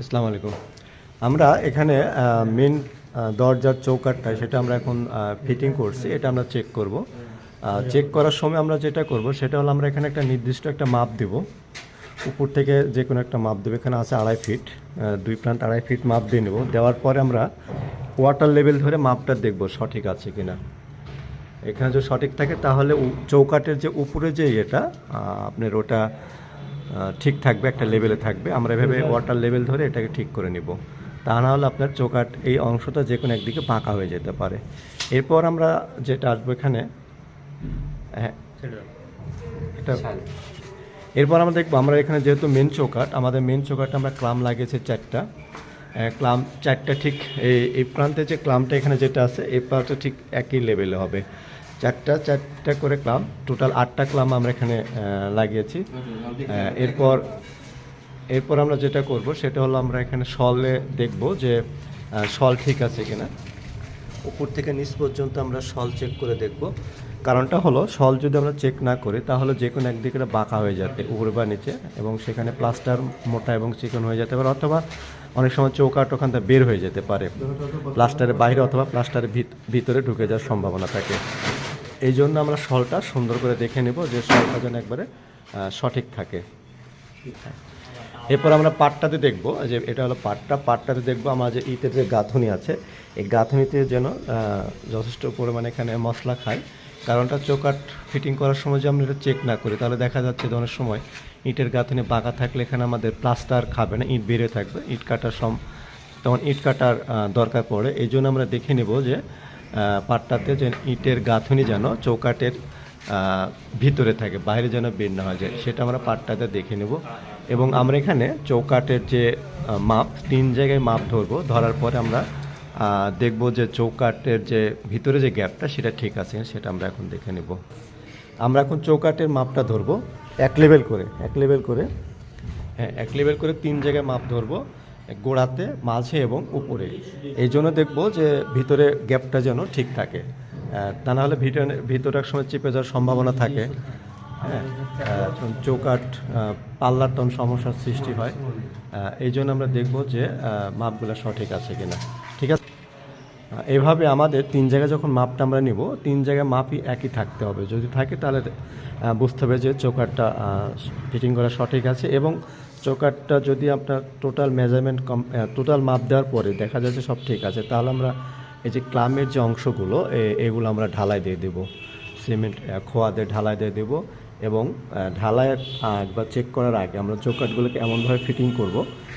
আসসালামু আলাইকুম। আমরা এখানে মেন দরজার চৌকাটটা সেটা আমরা এখন ফিটিং করছি, এটা আমরা চেক করব। চেক করার সময় আমরা যেটা করব, সেটা হলো আমরা এখানে একটা নির্দিষ্ট একটা মাপ দেব। উপর থেকে যে কোনো একটা মাপ দেবো, এখানে আছে আড়াই ফিট দুই প্রান্ত আড়াই ফিট মাপ দিয়ে নেব। দেওয়ার পরে আমরা ওয়াটার লেভেল ধরে মাপটা দেখব সঠিক আছে কি না এখানে যদি সঠিক থাকে, তাহলে চৌকাটের যে উপরে যে এটা আপনার ওটা ঠিক থাকবে একটা লেভেলে থাকবে। আমরা এভাবে ওয়াটার লেভেল ধরে এটাকে ঠিক করে নিব। তা না হলে আপনার চৌকাট এই অংশটা যে কোনো একদিকে বাঁকা হয়ে যেতে পারে। এরপর আমরা যেটা আসব এখানে হ্যাঁ এটা এরপর আমরা দেখব আমরা এখানে যেহেতু মেন চৌকাট আমাদের মেন চৌকাট আমরা ক্লাম লাগিয়েছি চারটা। ক্লাম চারটা ঠিক এই প্রান্তে যে ক্লামটা এখানে যেটা আছে এই প্রান্তে ঠিক একই লেভেলে হবে। চারটা চারটা করে ক্লাম টোটাল আটটা ক্লাম আমরা এখানে লাগিয়েছি। এরপর এরপর আমরা যেটা করব সেটা হলো আমরা এখানে শলে দেখব যে শল ঠিক আছে কিনা। উপর থেকে নিচ পর্যন্ত আমরা শল চেক করে দেখব। কারণটা হলো শল যদি আমরা চেক না করি তাহলে যে কোনো একদিকে বাঁকা হয়ে যেতে উপরে বা নিচে এবং সেখানে প্লাস্টার মোটা এবং চিকন হয়ে যেতে পারে অথবা অনেক সময় চৌকাট ওখান থেকে বের হয়ে যেতে পারে। প্লাস্টারের বাইরে অথবা প্লাস্টারের ভিত- ভিতরে ঢুকে যাওয়ার সম্ভাবনা থাকে। এই জন্য আমরা শলটা সুন্দর করে দেখে নেব যে শলটা যেন একবারে সঠিক থাকে। এরপর আমরা পাটটাতে দেখব যে এটা হলো পাটটা। পাটটাতে দেখব আমার যে ইটের যে গাঁথনি আছে, এই গাঁথনিতে যেন যথেষ্ট পরিমাণে এখানে মশলা খায়। কারণটা চৌকাট ফিটিং করার সময় যে আমরা এটা চেক না করি, তাহলে দেখা যাচ্ছে অনেক সময় ইটের গাঁথনি বাঁকা থাকলে এখানে আমাদের প্লাস্টার খাবে না, ইট বেড়ে থাকবে। ইট কাটার সম তখন ইট কাটার দরকার পড়ে। এই জন্য আমরা দেখে নেব যে পাটটাতে যেন ইটের গাঁথনি যেন চৌকাটের ভিতরে থাকে, বাইরে যেন বের না হয়ে যায়। সেটা আমরা পাটটাতে দেখে নেব। এবং আমরা এখানে চৌকাটের যে মাপ, তিন জায়গায় মাপ ধরবো। ধরার পরে আমরা দেখব যে চৌকাটের যে, ভিতরে যে গ্যাপটা, সেটা ঠিক আছে সেটা আমরা এখন দেখে নেব। আমরা এখন চৌকাটের মাপটা ধরবো। এক লেভেল করে, এক লেভেল করে। হ্যাঁ এক লেভেল করে তিন জায়গায় মাপ ধরবো। গোড়াতে, মাঝে এবং উপরে। এই জন্য দেখব যে ভিতরে গ্যাপটা যেন ঠিক থাকে। তা না হলে ভিতরে ভিতরে এক সময় চেপে যাওয়ার সম্ভাবনা থাকে। হ্যাঁ চৌকাট পাল্লার তখন সমস্যার সৃষ্টি হয়। এই জন্য আমরা দেখব যে মাপগুলো সঠিক আছে কিনা। ঠিক আছে? এভাবে আমাদের তিন জায়গায় যখন মাপটা আমরা নিব, তিন জায়গায় মাপই একই থাকতে হবে। যদি থাকে তাহলে বুঝতে হবে যে চৌকাটটা ফিটিং করা সঠিক আছে এবং চৌকাটটা যদি আপনার টোটাল মেজারমেন্ট কম টোটাল মাপ দেওয়ার পরে দেখা যাচ্ছে সব ঠিক আছে, তাহলে আমরা এই যে ক্লামের যে অংশগুলো এগুলো আমরা ঢালাই দিয়ে দেবো। সিমেন্ট খোয়া দিয়ে ঢালাই দিয়ে দেবো এবং ঢালাইয়ের আগ বা চেক করার আগে আমরা চৌকাটগুলোকে এমনভাবে ফিটিং করব